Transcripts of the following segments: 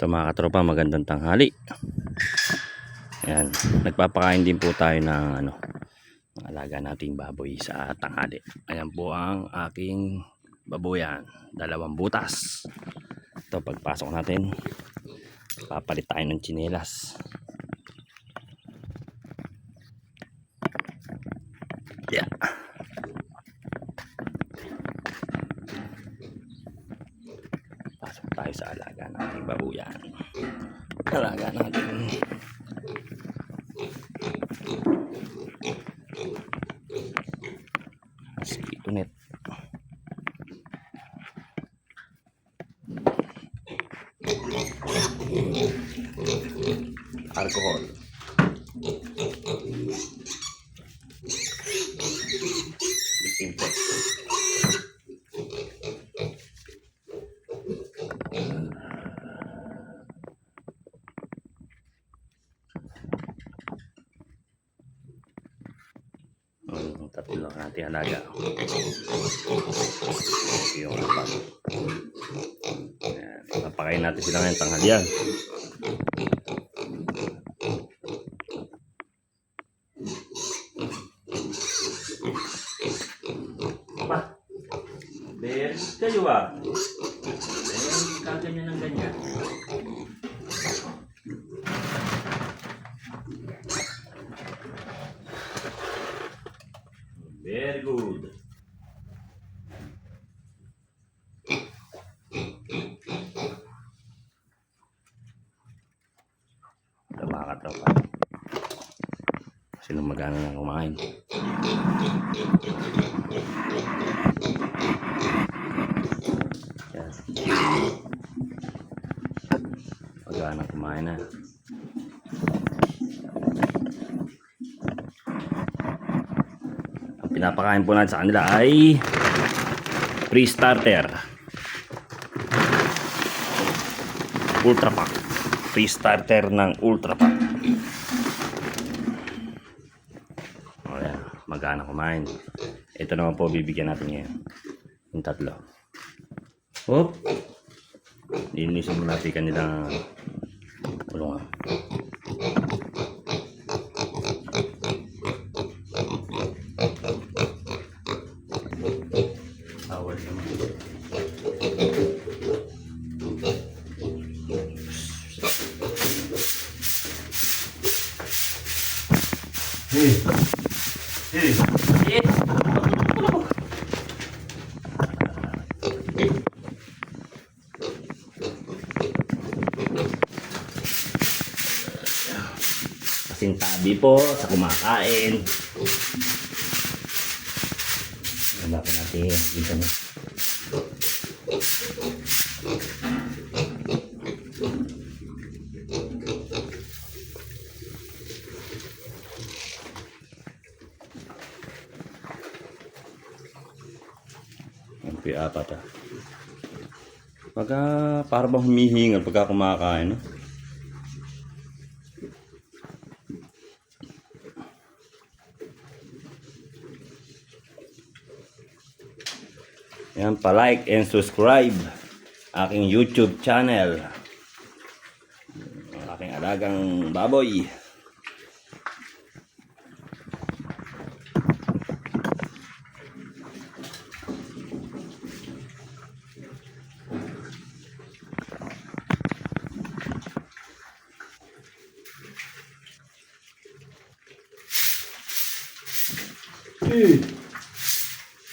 Ito mga katropa, magandang tanghali. Ayan, nagpapakain din po tayo ng ano, ng alaga nating baboy sa tanghali. Ayan po ang aking baboyan, dalawang butas. Ito pagpasok natin, papalit tayo ng tsinelas. Yeah. Tayo sa alaga nating babuyan. Alaga natin. Mosquito net. Alcohol. Disinfect. Mm, tatlo lang natin alaga. Yung apat. Ayan. Papakain natin sila ngayon tanghalian. Beres kayo ah. Beres kaganyan ng ganyan. Very good. Ito mga katropa. Sino magana na kumain? Yan. Magana kumain na. Ang pinapakain po natin sa kanila ay pre-starter. Ultra Pack. Pre-starter ng Ultra Pack. Yan, magana kumain. Ito naman po bibigyan natin ngayon. Yung tatlo. Hop. Linisin mo natin kanilang kulungan. Bawal naman. Hey. Hey. Kasing tabi po sa kumakain. Wala pa natin. Dito na. Ang apat ah. Pagka, para bang humihingal pagka kumakain, no? Yan, pa-like and subscribe aking YouTube channel. Aking alagang baboy. Hey.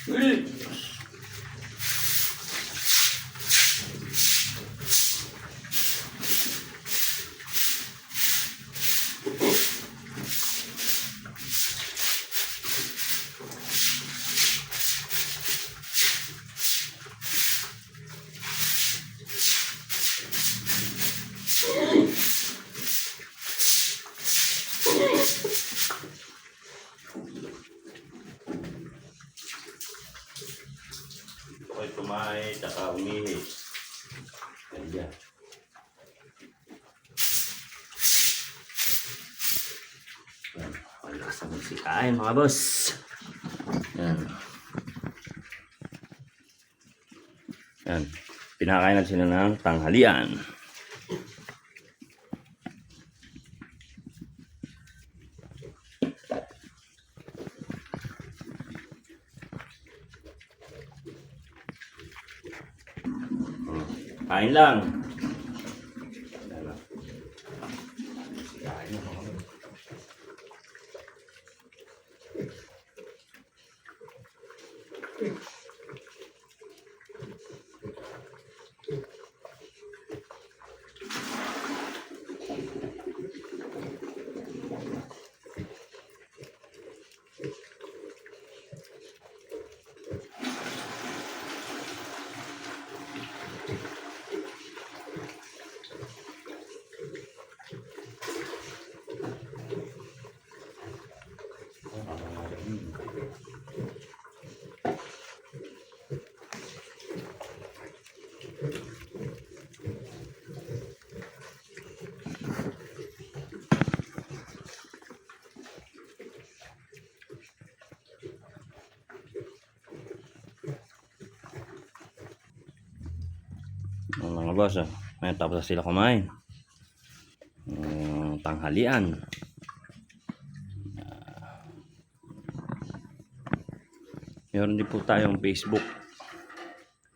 Hey. Ako'y kumain, tsaka umihi. Yan. Wala sa magsikain mga boss. Yan. Yan. Pinakain natin sila ng tanghalian. Kain lang. Yan lang. Boss. Ah. Ngayon tapos na sila kumain. Ang tanghalian. Ah. Meron din po tayong Facebook.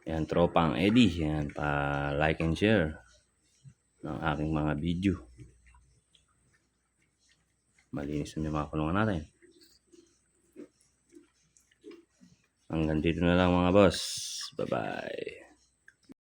Yan, tropang Eddie. Yan, pa like and share ng aking mga video. Malinis na yung mga kulungan natin. Hanggang dito na lang mga boss. Bye-bye.